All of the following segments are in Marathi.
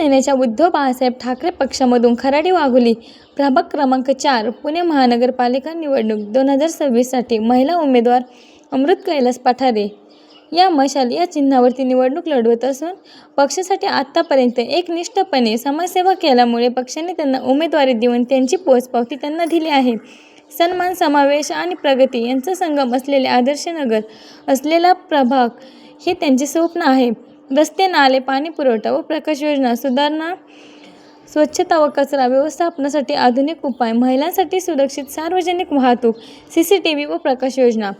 शिवसेनेच्या उद्धव बाळासाहेब ठाकरे पक्षामधून खराडी वाघुली प्रभाग क्रमांक चार पुणे महानगरपालिका निवडणूक दोन हजार सव्वीससाठी महिला उमेदवार अमृत कैलास पठारे. या मशाल या चिन्हावरती निवडणूक लढवत असून पक्षासाठी आत्तापर्यंत एकनिष्ठपणे समाजसेवा केल्यामुळे पक्षाने त्यांना उमेदवारी देऊन त्यांची पोचपावती त्यांना दिली आहे. सन्मान समावेश आणि प्रगती यांचा संगम असलेले आदर्श नगर असलेला प्रभाग हे त्यांचे स्वप्न आहे. रस्ते नाले पाणी पुरवठा व प्रकाश योजना सुधारणा स्वच्छता व कचरा व्यवस्थापनासाठी आधुनिक उपाय महिलांसाठी सुरक्षित सार्वजनिक वाहतूक सी सी टी व्ही व प्रकाश योजना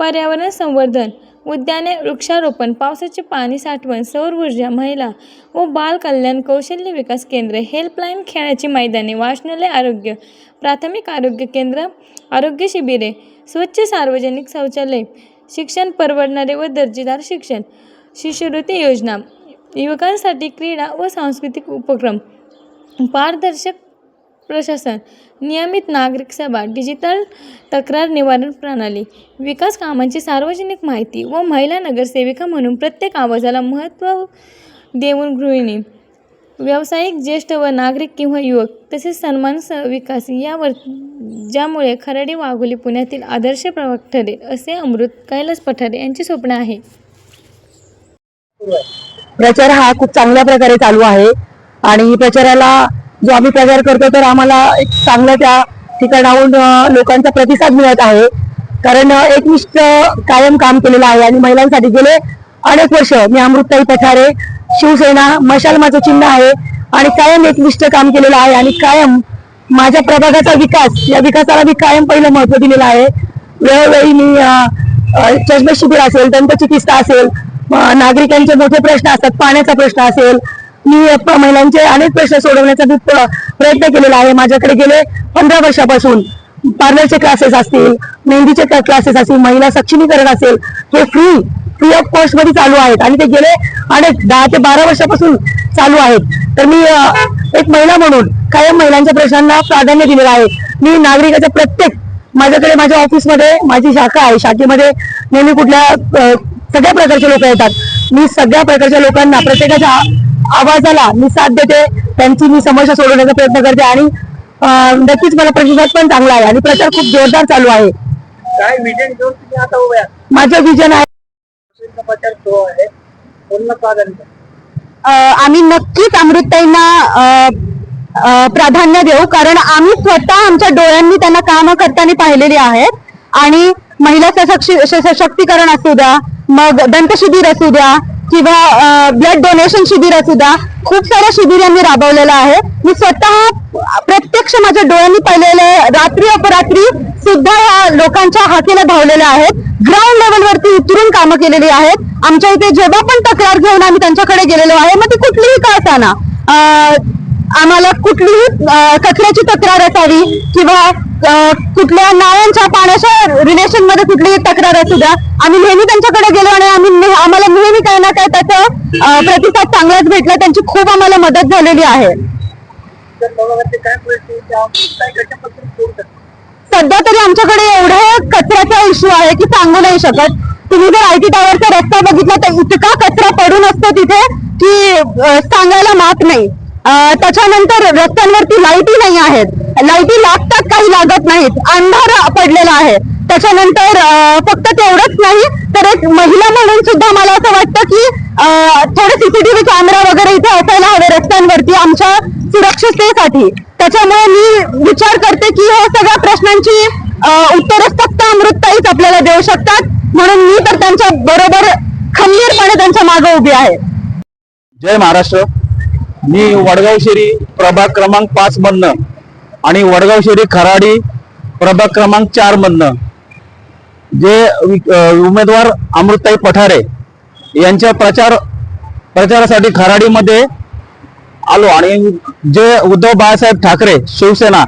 पर्यावरण संवर्धन उद्याने वृक्षारोपण पावसाचे पाणी साठवण सौर ऊर्जा महिला व बाल कल्याण कौशल्य विकास केंद्र हेल्पलाईन खेळाची मैदाने वाचनालय आरोग्य प्राथमिक आरोग्य केंद्र आरोग्य शिबिरे स्वच्छ सार्वजनिक शौचालय शिक्षण परवडणारे व दर्जेदार शिक्षण शिष्यवृत्ती योजना. युवकांसाठी क्रीडा व सांस्कृतिक उपक्रम. पारदर्शक प्रशासन. नियमित नागरिक सभा डिजिटल तक्रार निवारण प्रणाली विकास कामांची सार्वजनिक माहिती व महिला नगरसेविका म्हणून प्रत्येक आवाजाला महत्त्व देऊन गृहिणी. व्यावसायिक ज्येष्ठ व नागरिक किंवा युवक तसेच सन्मान स विकास यावर ज्यामुळे खराडी वाघोली पुण्यातील आदर्श प्रभाग ठरेल असे अमृत कैलास पठारे यांचे स्वप्न आहे. प्रचार हा खूप चांगल्या प्रकारे चालू आहे. आणि प्रचाराला जो आम्ही प्रचार करतो तर आम्हाला एक चांगलं त्या ठिकाणाहून लोकांचा प्रतिसाद मिळत आहे. कारण एकनिष्ठ कायम काम केलेलं आहे आणि महिलांसाठी गेले अनेक वर्ष मी अमृतताई पठारे शिवसेना मशाल माझं चिन्ह आहे. आणि कायम एकनिष्ठ काम केलेलं आहे आणि कायम माझ्या प्रभागाचा विकास या विकासाला मी कायम पहिलं महत्त्व दिलेलं आहे. वेळोवेळी मी चष्मे शिबिर असेल दंतचिकित्सा असेल नागरिकांचे मोठे प्रश्न असतात. पाण्याचा प्रश्न असेल मी महिलांचे अनेक प्रश्न सोडवण्याचा मी प्रयत्न केलेला आहे. माझ्याकडे गेले पंधरा वर्षापासून. पार्लरचे क्लासेस असतील मेहंदीचे क्लासेस असतील महिला सक्षमीकरण असेल हे फ्री फ्री ऑफ कॉस्टमध्ये चालू आहेत. आणि ते गेले अनेक दहा ते बारा वर्षापासून चालू आहेत. तर मी एक महिला म्हणून कायम महिलांच्या प्रश्नांना प्राधान्य दिलेलं आहे. मी नागरिकाच्या प्रत्येक माझ्याकडे माझ्या ऑफिसमध्ये माझी शाखा आहे. शाखेमध्ये नेहमी कुठल्या सगळ्या प्रकारचे लोक येतात. मी सगळ्या प्रकारच्या लोकांना प्रत्येकाच्या आवाजाला मी साथ देते. त्यांची मी समस्या सोडवण्याचा प्रयत्न करते आणि नक्कीच मला प्रतिसाद पण चांगला आहे आणि प्रचार खूप जोरदार चालू आहे. काय विजन घेऊन तुम्ही आता माझं विजन आहे. आम्ही नक्कीच अमृतताईंना प्राधान्य देऊ. कारण आम्ही स्वतः आमच्या डोळ्यांनी त्यांना काम करताना पाहिलेली आहेत. आणि महिला सशक्ती- सशक्तीकरण असू द्या मग दंत शिबिर असू द्या किंवा ब्लड डोनेशन शिबिर असू द्या खूप साऱ्या शिबिरांनी राबवलेलं आहे. मी स्वतः प्रत्यक्ष माझ्या डोळ्यांनी पाहिलेले रात्री अपरात्री सुद्धा या लोकांच्या हाकेला धावलेल्या आहेत. ग्राउंड लेवलवरती उतरून कामं केलेली आहेत. आमच्या इथे जेव्हा पण तक्रार घेऊन आम्ही त्यांच्याकडे गेलेलो आहे मग ती कुठलीही का आम्हाला कुठलीही कचऱ्याची तक्रार असावी किंवा कुठल्या नाळ्यांच्या पाण्याच्या रिलेशनमध्ये कुठलीही तक्रार असू द्या. आम्ही नेहमी त्यांच्याकडे गेलो आणि आम्ही आम्हाला नेहमी काही ना काही त्याचा प्रतिसाद चांगलाच भेटला. त्यांची खूप आम्हाला मदत झालेली आहे. सध्या तरी आमच्याकडे एवढं कचऱ्याचा इश्यू आहे की सांगू नाही शकत. तुम्ही जर आय टी टावरचा रस्ता बघितला तर इतका कचरा पडून असतो तिथे की सांगायला मात नाही. त्याच्यानंतर रस्त्यांवरती लाईटी नाही आहेत. लाईटी लागतात काही लागत नाहीत. अंधार पडलेला आहे. त्याच्यानंतर फक्त तेवढंच नाही तर एक महिला म्हणून सुद्धा मला असं वाटतं की थोडे सीसीटीव्ही कॅमेरा वगैरे इथे असायला हवे रस्त्यांवरती आमच्या सुरक्षिततेसाठी. त्याच्यामुळे मी विचार करते की ह्या सगळ्या प्रश्नांची उत्तरच फक्त अमृतताईच आपल्याला देऊ शकतात. म्हणून मी तर त्यांच्या बरोबर खंबीरपणे त्यांच्या मागे उभी आहे. जय महाराष्ट्र. मी वडगाव शेरी प्रभाग क्रमांक पाच मधनं आणि वडगाव शेरी खराडी प्रभाग क्रमांक चार मधनं जे उमेदवार अमृताई पठारे यांच्या प्रचार प्रचारासाठी खराडीमध्ये आलो आणि जे उद्धव बाळासाहेब ठाकरे शिवसेना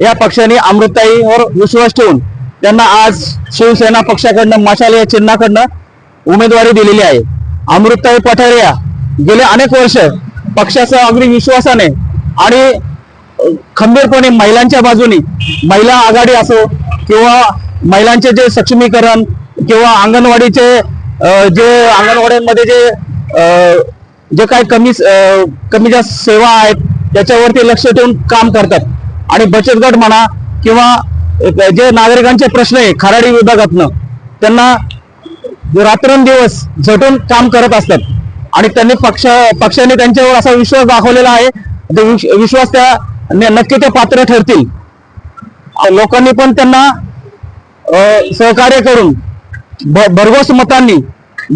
या पक्षाने अमृताईवर विश्वास ठेवून त्यांना आज शिवसेना पक्षाकडनं मशाल या चिन्हाकडनं उमेदवारी दिलेली आहे. अमृताई पठारे या गेले अनेक वर्ष पक्षाच्या अगदी विश्वासाने आणि खंबीरपणे महिलांच्या बाजूने महिला आघाडी असो किंवा महिलांचे जे सक्षमीकरण किंवा अंगणवाडीचे जे अंगणवाड्यांमध्ये जे जे काही कमी कमी ज्या सेवा आहेत त्याच्यावरती लक्ष ठेवून काम करतात. आणि बचत गट म्हणा किंवा जे नागरिकांचे प्रश्न आहे खराडी विभागातनं त्यांना रात्रंदिवस झटून काम करत असतात. आणि त्यांनी पक्ष पक्षाने त्यांच्यावर असा विश्वास दाखवलेला आहे. विश्वास त्या नक्की ते पात्र ठरतील. लोकांनी पण त्यांना सहकार्य करून भरघोस मतांनी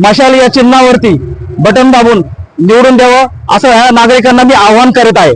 मशाल या चिन्हावरती बटन दाबून निवडून द्यावं असं ह्या नागरिकांना मी आवाहन करत आहे.